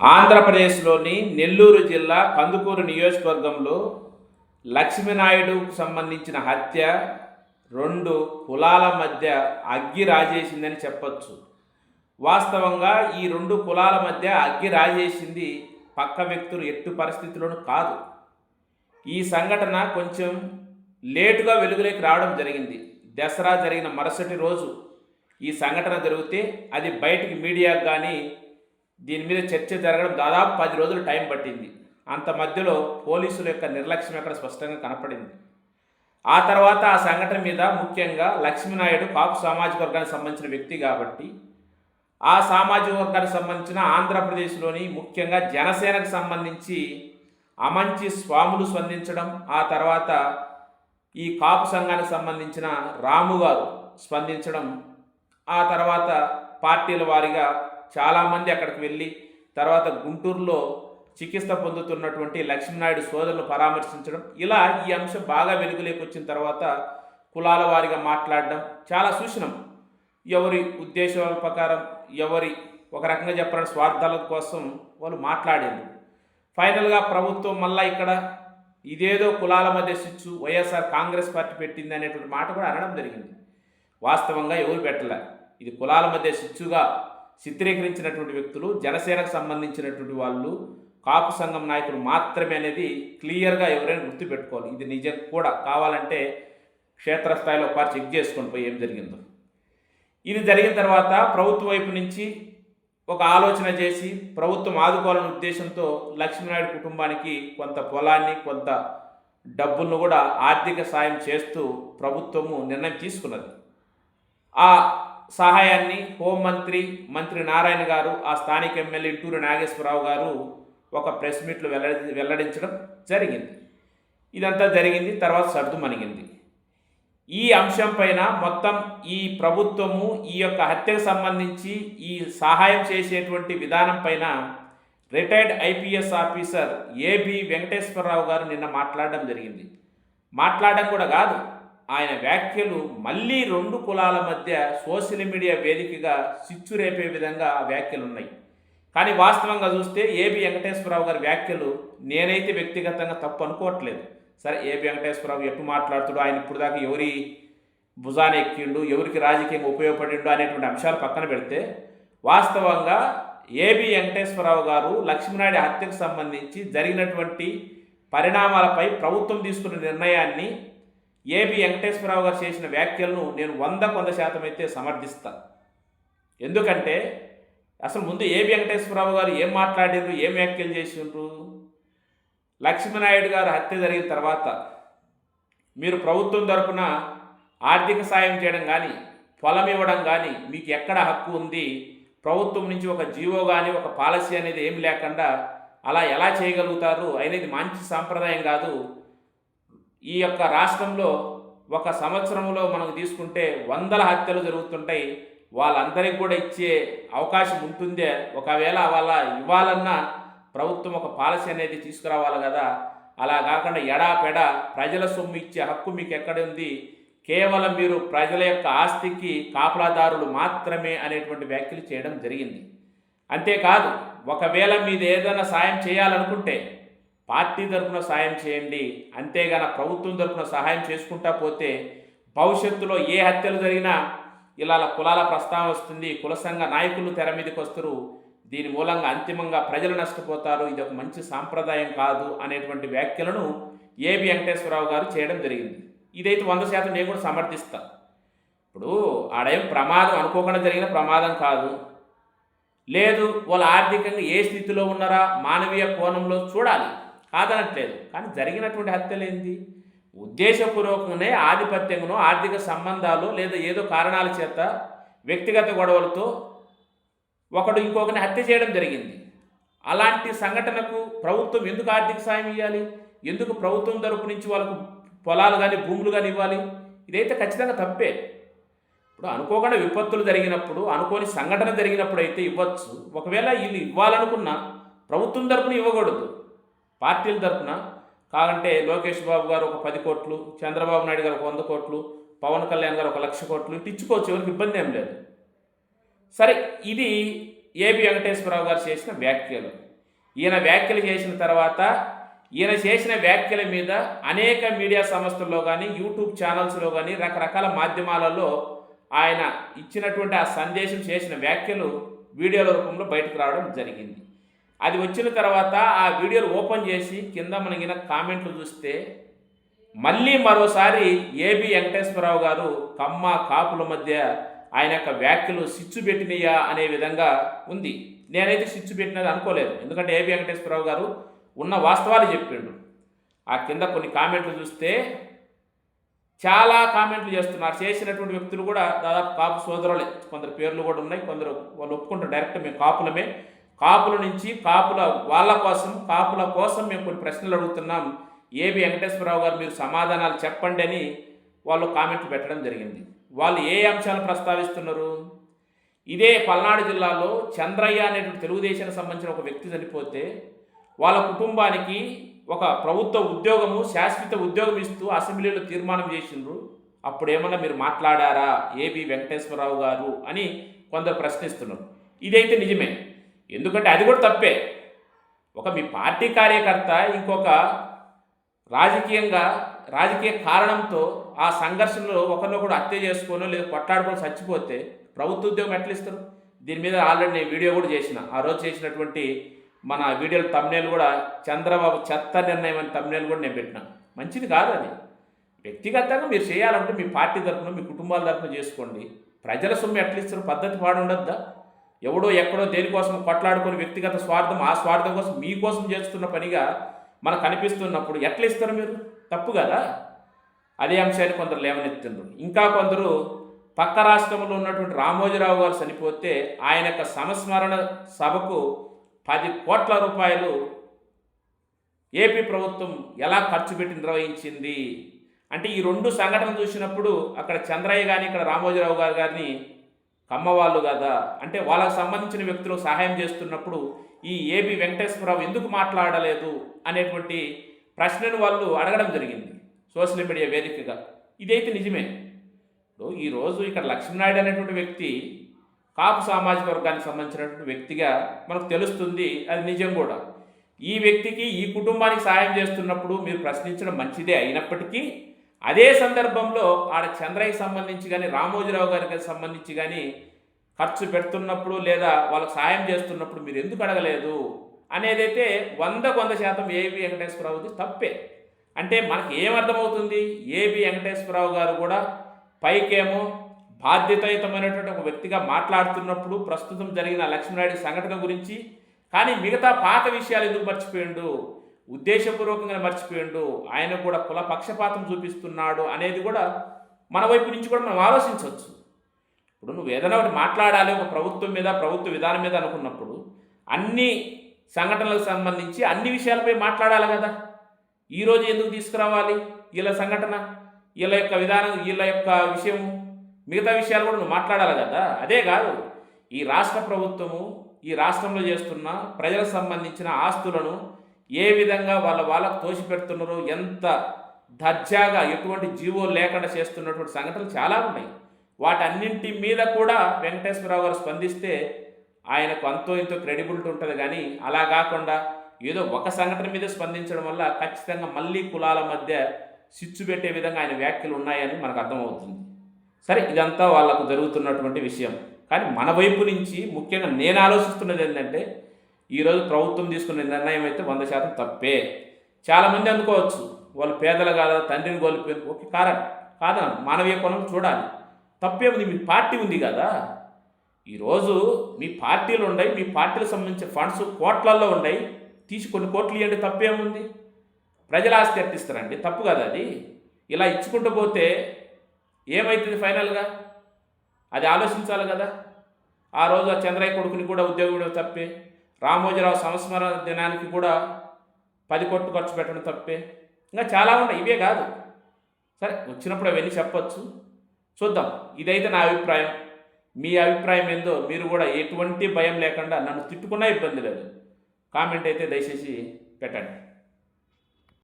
ఆంధ్రప్రదేశ్లోని నెల్లూరు జిల్లా కందుకూరు నియోజకవర్గంలో లక్ష్మీనాయుడుకు సంబంధించిన హత్య రెండు కులాల మధ్య అగ్గి రాజేసిందని చెప్పచ్చు. వాస్తవంగా ఈ రెండు కులాల మధ్య అగ్గి రాజేసింది పక్క వ్యక్తులు ఎట్టు పరిస్థితుల్లోనూ కాదు. ఈ సంఘటన కొంచెం లేటుగా వెలుగులోకి రావడం జరిగింది. దసరా జరిగిన మరుసటి రోజు ఈ సంఘటన జరిగితే అది బయటికి మీడియాకు కానీ దీని మీద చర్చ జరగడం దాదాపు పది రోజులు టైం పట్టింది. అంత మధ్యలో పోలీసుల యొక్క నిర్లక్ష్యం అక్కడ స్పష్టంగా కనపడింది. ఆ తర్వాత ఆ సంఘటన మీద ముఖ్యంగా లక్ష్మీనాయుడు కాపు సామాజిక వర్గానికి సంబంధించిన వ్యక్తి కాబట్టి ఆ సామాజిక వర్గానికి సంబంధించిన ఆంధ్రప్రదేశ్లోని ముఖ్యంగా జనసేనకు సంబంధించి అమంచి స్వాములు స్పందించడం ఆ తర్వాత ఈ కాపు సంఘానికి సంబంధించిన రాము గారు స్పందించడం ఆ తర్వాత పార్టీల వారిగా చాలామంది అక్కడికి వెళ్ళి తర్వాత గుంటూరులో చికిత్స పొందుతున్నటువంటి లక్ష్మీనాయుడు సోదరులు పరామర్శించడం ఇలా ఈ అంశం బాగా వెలుగులోకి వచ్చిన తర్వాత కులాల వారిగా మాట్లాడడం చాలా చూసినాం ఎవరి ఉద్దేశాల ప్రకారం ఎవరి ఒక రకంగా చెప్పాలంటే స్వార్థాల కోసం వాళ్ళు మాట్లాడారు. ఫైనల్గా ప్రభుత్వం మళ్ళా ఇక్కడ ఇదేదో కులాల మధ్య స్విచ్చు వైఎస్ఆర్ కాంగ్రెస్ పార్టీ పెట్టింది అనేటువంటి మాట కూడా అనడం జరిగింది. వాస్తవంగా ఎవరు పెట్టలే. ఇది కులాల మధ్య స్విచ్చుగా చిత్రీకరించినటువంటి వ్యక్తులు జనసేనకు సంబంధించినటువంటి వాళ్ళు కాపు సంఘం నాయకులు మాత్రమే అనేది క్లియర్గా ఎవరైనా గుర్తుపెట్టుకోవాలి. ఇది నిజం కూడా. కావాలంటే క్షేత్రస్థాయిలో ఒకసారి చెక్ చేసుకొని పోయి ఏం జరిగిందో. ఇది జరిగిన తర్వాత ప్రభుత్వ వైపు నుంచి ఒక ఆలోచన చేసి ప్రభుత్వం ఆదుకోవాలనే ఉద్దేశంతో లక్ష్మీనాయుడు కుటుంబానికి కొంత పొలాన్ని కొంత డబ్బులను కూడా ఆర్థిక సాయం చేస్తూ ప్రభుత్వము నిర్ణయం తీసుకున్నది. ఆ సహాయాన్ని హోంమంత్రి మంత్రి నారాయణ గారు ఆ స్థానిక ఎమ్మెల్యే ఇంటూరు నాగేశ్వరరావు గారు ఒక ప్రెస్ మీట్లో వెల్లడి వెల్లడించడం జరిగింది. ఇదంతా జరిగింది తర్వాత సర్దు మణిగింది. ఈ అంశం పైన మొత్తం ఈ ప్రభుత్వము ఈ యొక్క హత్యకు సంబంధించి ఈ సహాయం చేసేటువంటి విధానం పైన retired IPS officer AB Venkateswara Rao గారు నిన్న మాట్లాడడం జరిగింది. మాట్లాడడం కూడా కాదు ఆయన వ్యాఖ్యలు మళ్ళీ రెండు కులాల మధ్య సోషల్ మీడియా వేదికగా చిచ్చు రేపే విధంగా ఆ వ్యాఖ్యలు ఉన్నాయి కానీ వాస్తవంగా చూస్తే ఏబి వెంకటేశ్వరరావు గారి వ్యాఖ్యలు నేనైతే వ్యక్తిగతంగా తప్పు అనుకోవట్లేదు. సరే ఏబి వెంకటేశ్వరరావు ఎప్పుడు మాట్లాడుతాడు ఆయన ఇప్పుడు దాకా ఎవరి భుజాన ఎక్కిండు ఎవరికి రాజకీయంగా ఉపయోగపడిండు అనేటువంటి అంశాలు పక్కన పెడితే వాస్తవంగా ఏబి వెంకటేశ్వరరావు గారు లక్ష్మీనాయుడు హత్యకు సంబంధించి జరిగినటువంటి పరిణామాలపై ప్రభుత్వం తీసుకున్న నిర్ణయాన్ని ఏబి వెంకటేశ్వరరావు గారు చేసిన వ్యాఖ్యలను నేను వంద కొంద శాతం అయితే సమర్థిస్తాను ఎందుకంటే అసలు ముందు ఏబి వెంకటేశ్వరరావు గారు ఏం మాట్లాడారు ఏం వ్యాఖ్యలు చేసిండ్రు? లక్ష్మీనాయుడు గారు హత్య జరిగిన తర్వాత మీరు ప్రభుత్వం తరపున ఆర్థిక సాయం చేయడం కానీ పొలం ఇవ్వడం కానీ మీకు ఎక్కడ హక్కు ఉంది? ప్రభుత్వం నుంచి ఒక జీవో కానీ ఒక పాలసీ అనేది ఏం లేకుండా అలా ఎలా చేయగలుగుతారు? అనేది మంచి సాంప్రదాయం కాదు. ఈ యొక్క రాష్ట్రంలో ఒక సంవత్సరంలో మనం తీసుకుంటే వందల హత్యలు జరుగుతుంటాయి. వాళ్ళందరికీ కూడా ఇచ్చే అవకాశం ఉంటుందే. ఒకవేళ వాళ్ళ ఇవ్వాలన్నా ప్రభుత్వం ఒక పాలసీ అనేది తీసుకురావాలి కదా. అలా కాకుండా ఎడాపెడ ప్రజల సొమ్ము ఇచ్చే హక్కు మీకు ఎక్కడుంది కేవలం మీరు ప్రజల యొక్క ఆస్తికి కాపలాదారులు మాత్రమే అనేటువంటి వ్యాఖ్యలు చేయడం జరిగింది. అంతేకాదు ఒకవేళ మీద ఏదైనా సాయం చేయాలనుకుంటే పార్టీ తరఫున సాయం చేయండి అంతేగాన ప్రభుత్వం తరఫున సహాయం చేసుకుంటా పోతే భవిష్యత్తులో ఏ హత్యలు జరిగినా ఇలా కులాల ప్రస్తావన వస్తుంది కుల సంఘ నాయకులు తెర మీదకి వస్తారు దీని మూలంగా అంతిమంగా ప్రజలు నష్టపోతారు ఇది ఒక మంచి సాంప్రదాయం కాదు అనేటువంటి వ్యాఖ్యలను ఏబి వెంకటేశ్వరరావు గారు చేయడం జరిగింది. ఇదైతే వంద శాతం నేను కూడా సమర్థిస్తా. ఇప్పుడు ఆడేం ప్రమాదం అనుకోకుండా జరిగిన ప్రమాదం కాదు. లేదు వాళ్ళు ఆర్థికంగా ఏ స్థితిలో ఉన్నారా మానవీయ కోణంలో చూడాలి. కాదనట్లేదు. కానీ జరిగినటువంటి హత్యలు ఏంది? ఉద్దేశపూర్వకంగానే ఆధిపత్యంగానో ఆర్థిక సంబంధాలు లేదా ఏదో కారణాల చేత వ్యక్తిగత గొడవలతో ఒకడు ఇంకొకరిని హత్య చేయడం జరిగింది. అలాంటి సంఘటనకు ప్రభుత్వం ఎందుకు ఆర్థిక సాయం ఇవ్వాలి ఎందుకు ప్రభుత్వం తరపు నుంచి వాళ్ళకు పొలాలు కానీ భూములు కానీ ఇవ్వాలి? ఇదైతే ఖచ్చితంగా తప్పే. ఇప్పుడు అనుకోకుండా విపత్తులు జరిగినప్పుడు అనుకోని సంఘటన జరిగినప్పుడు అయితే ఇవ్వచ్చు. ఒకవేళ వీళ్ళు ఇవ్వాలనుకున్నా ప్రభుత్వం తరపున ఇవ్వకూడదు. పార్టీల తరఫున కాకంటే లోకేష్ బాబు గారు ఒక పది కోట్లు చంద్రబాబు నాయుడు గారు ఒక వంద కోట్లు పవన్ కళ్యాణ్ గారు ఒక లక్ష కోట్లు ఇటు ఇచ్చుకోవచ్చు ఎవరికి ఇబ్బంది ఏం లేదు. సరే ఇది ఏబి వెంకటేశ్వరరావు గారు చేసిన వ్యాఖ్యలు. ఈయన వ్యాఖ్యలు చేసిన తర్వాత ఈయన చేసిన వ్యాఖ్యల మీద అనేక మీడియా సంస్థల్లో కానీ యూట్యూబ్ ఛానల్స్లో కానీ రకరకాల మాధ్యమాలలో ఆయన ఇచ్చినటువంటి ఆ సందేశం చేసిన వ్యాఖ్యలు వీడియోల రూపంలో బయటకు రావడం జరిగింది. అది వచ్చిన తర్వాత ఆ వీడియోలు ఓపెన్ చేసి కింద మనగిన కామెంట్లు చూస్తే మళ్ళీ మరోసారి ఏబి వెంకటేశ్వరరావు గారు కమ్మ కాపుల మధ్య ఆయన యొక్క వ్యాఖ్యలు సిచ్చు పెట్టినయా అనే విధంగా ఉంది. నేనైతే సిచ్చు పెట్టినది అనుకోలేదు. ఎందుకంటే ఏబి వెంకటేశ్వరరావు గారు ఉన్న వాస్తవాలు చెప్పిండు. ఆ కింద కొన్ని కామెంట్లు చూస్తే చాలా కామెంట్లు చేస్తున్నారు. చేసినటువంటి వ్యక్తులు కూడా దాదాపు కాపు సోదరులే. కొందరు పేర్లు కూడా ఉన్నాయి. కొందరు వాళ్ళు ఒప్పుకుంటారు. డైరెక్ట్ మేము కాపులమే. కాపుల నుంచి కాపుల వాళ్ళ కోసం కాపుల కోసం మేము కొన్ని ప్రశ్నలు అడుగుతున్నాం. ఏబి వెంకటేశ్వరరావు గారు మీరు సమాధానాలు చెప్పండి అని వాళ్ళు కామెంట్లు పెట్టడం జరిగింది. వాళ్ళు ఏ అంశాలు ప్రస్తావిస్తున్నారు? ఇదే పల్నాడు జిల్లాలో చంద్రయ్య అనేటువంటి తెలుగుదేశానికి సంబంధించిన ఒక వ్యక్తి చనిపోతే వాళ్ళ కుటుంబానికి ఒక ప్రభుత్వ ఉద్యోగము శాశ్వత ఉద్యోగం ఇస్తూ అసెంబ్లీలో తీర్మానం చేసిండ్రు. అప్పుడు ఏమన్నా మీరు మాట్లాడారా? ఏబి వెంకటేశ్వరరావు గారు అని కొందరు ప్రశ్నిస్తున్నారు. ఇదైతే నిజమే. ఎందుకంటే అది కూడా తప్పే. ఒక మీ పార్టీ కార్యకర్త ఇంకొక రాజకీయంగా రాజకీయ కారణంతో ఆ సంఘర్షణలో ఒకరినొకడు హత్య చేసుకొని లేదా కొట్లాడుకొని చచ్చిపోతే ప్రభుత్వ ఉద్యోగం ఎట్లా ఇస్తారు? దీని మీద ఆల్రెడీ నేను వీడియో కూడా చేసిన. ఆ రోజు చేసినటువంటి మన వీడియోలు తమ్నేలు కూడా చంద్రబాబు చెత్త నిర్ణయం అని తమ్నేలు కూడా నేను పెట్టిన. మంచిది కాదు అది. వ్యక్తిగతంగా మీరు చేయాలంటే మీ పార్టీ తరఫున మీ కుటుంబాల తరఫున చేసుకోండి. ప్రజల సొమ్ము ఎట్లా ఇస్తారు? పద్ధతి పాడు ఉండద్దా? ఎవడో ఎక్కడో దేనికోసం కొట్లాడుకుని వ్యక్తిగత స్వార్థం ఆ స్వార్థం కోసం మీకోసం చేస్తున్న పనిగా మనకు కనిపిస్తున్నప్పుడు ఎట్లా ఇస్తారు మీరు? తప్పు కదా? అదే అంశాన్ని కొందరు లేవనెత్తుండ్రు ఇంకా కొందరు పక్క రాష్ట్రంలో ఉన్నటువంటి రామోజీరావు గారు చనిపోతే ఆయన యొక్క సంస్మరణ సభకు పది కోట్ల రూపాయలు ఏపీ ప్రభుత్వం ఎలా ఖర్చు పెట్టి నిర్వహించింది? అంటే ఈ రెండు సంఘటనలు చూసినప్పుడు అక్కడ చంద్రయ్య కానీ ఇక్కడ రామోజీరావు గారు గారిని కమ్మవాళ్ళు కదా? అంటే వాళ్ళకు సంబంధించిన వ్యక్తులు సహాయం చేస్తున్నప్పుడు ఈ ఏబి వెంకటేశ్వరరావు ఎందుకు మాట్లాడలేదు అనేటువంటి ప్రశ్నను వాళ్ళు అడగడం జరిగింది సోషల్ మీడియా వేదికగా. ఇదైతే నిజమే. ఈరోజు ఇక్కడ లక్ష్మీనాయుడు అనేటువంటి వ్యక్తి కాపు సామాజిక వర్గానికి సంబంధించినటువంటి వ్యక్తిగా మనకు తెలుస్తుంది అది నిజం కూడా. ఈ వ్యక్తికి ఈ కుటుంబానికి సాయం చేస్తున్నప్పుడు మీరు ప్రశ్నించడం మంచిదే అయినప్పటికీ అదే సందర్భంలో ఆడ చంద్రయ్యకి సంబంధించి కానీ రామోజీరావు గారికి సంబంధించి కానీ ఖర్చు పెడుతున్నప్పుడు లేదా వాళ్ళకి సాయం చేస్తున్నప్పుడు మీరు ఎందుకు అడగలేదు? అనేదైతే వందకు వంద శాతం ఏబి వెంకటేశ్వరరావుది తప్పే. అంటే మనకి ఏమర్థమవుతుంది ఏబి వెంకటేశ్వరరావు గారు కూడా పైకేమో బాధ్యతాయుతమైనటువంటి ఒక వ్యక్తిగా మాట్లాడుతున్నప్పుడు ప్రస్తుతం జరిగిన లక్ష్మీనాయుడు సంఘటన గురించి కానీ మిగతా పాత విషయాలు ఎందుకు మర్చిపోయిండు? ఉద్దేశపూర్వకంగా మర్చిపోయిండు. ఆయన కూడా కుల పక్షపాతం చూపిస్తున్నాడు అనేది కూడా మన వైపు నుంచి కూడా మనం ఆలోచించవచ్చు. ఇప్పుడు నువ్వు ఏదైనా ఒకటి మాట్లాడాలి ఒక ప్రభుత్వం మీద ప్రభుత్వ విధానం మీద అనుకున్నప్పుడు అన్ని సంఘటనలకు సంబంధించి అన్ని విషయాలపై మాట్లాడాలి కదా. ఈరోజు ఎందుకు తీసుకురావాలి? వీళ్ళ సంఘటన వీళ్ళ యొక్క విధానం వీళ్ళ యొక్క విషయం మిగతా విషయాలు కూడా నువ్వు మాట్లాడాలి కదా. అదే కాదు ఈ రాష్ట్ర ప్రభుత్వము ఈ రాష్ట్రంలో చేస్తున్న ప్రజలకు సంబంధించిన ఆస్తులను ఏ విధంగా వాళ్ళ వాళ్ళకు తోసిపెడుతున్నారో ఎంత దర్జాగా ఎటువంటి జీవో లేకుండా చేస్తున్నటువంటి సంఘటనలు చాలా ఉన్నాయి. వాటన్నింటి మీద కూడా వెంకటేశ్వరరావు గారు స్పందిస్తే ఆయనకు అంతో ఇంతో క్రెడిబిలిటీ ఉంటుంది కానీ అలా కాకుండా ఏదో ఒక సంఘటన మీద స్పందించడం వల్ల ఖచ్చితంగా మళ్ళీ కులాల మధ్య సిచ్చు పెట్టే విధంగా ఆయన వ్యాఖ్యలు ఉన్నాయని మనకు అర్థమవుతుంది. సరే ఇదంతా వాళ్ళకు జరుగుతున్నటువంటి విషయం. కానీ మన వైపు నుంచి ముఖ్యంగా నేను ఆలోచిస్తున్నది ఏంటంటే ఈరోజు ప్రభుత్వం తీసుకున్న నిర్ణయం అయితే వంద శాతం తప్పే. చాలామంది అనుకోవచ్చు వాళ్ళు పేదలు కాదా తండ్రిని కోల్పోయింది ఓకే కారణం. కాదా మానవీయ కోణం చూడాలి. తప్పే ఉంది మీ పార్టీ ఉంది కదా. ఈరోజు మీ పార్టీలు ఉన్నాయి మీ పార్టీలకు సంబంధించిన ఫండ్స్ కోట్లల్లో ఉన్నాయి. తీసి కొన్ని కోట్లు ఇవ్వండి తప్పేముంది? ప్రజల ఆస్తి అట్టిస్తారండి తప్పు కదా అది. ఇలా ఇచ్చుకుంటూ పోతే ఏమవుతుంది ఫైనల్గా? అది ఆలోచించాలి కదా. ఆ రోజు ఆ చంద్రయ్య కొడుకుని కూడా ఉద్యోగం ఇవ్వడం తప్పే. రామోజీరావు సంస్మరణ దినానికి కూడా పది కోట్లు ఖర్చు పెట్టడం తప్పే. ఇంకా చాలా ఉన్నాయి ఇవే కాదు. సరే వచ్చినప్పుడు అవన్నీ చెప్పచ్చు. చూద్దాం ఇదైతే నా అభిప్రాయం. మీ అభిప్రాయం ఏందో మీరు కూడా ఎటువంటి భయం లేకుండా నన్ను తిట్టుకున్నా ఇబ్బంది లేదు. కామెంట్ అయితే దయచేసి పెట్టండి.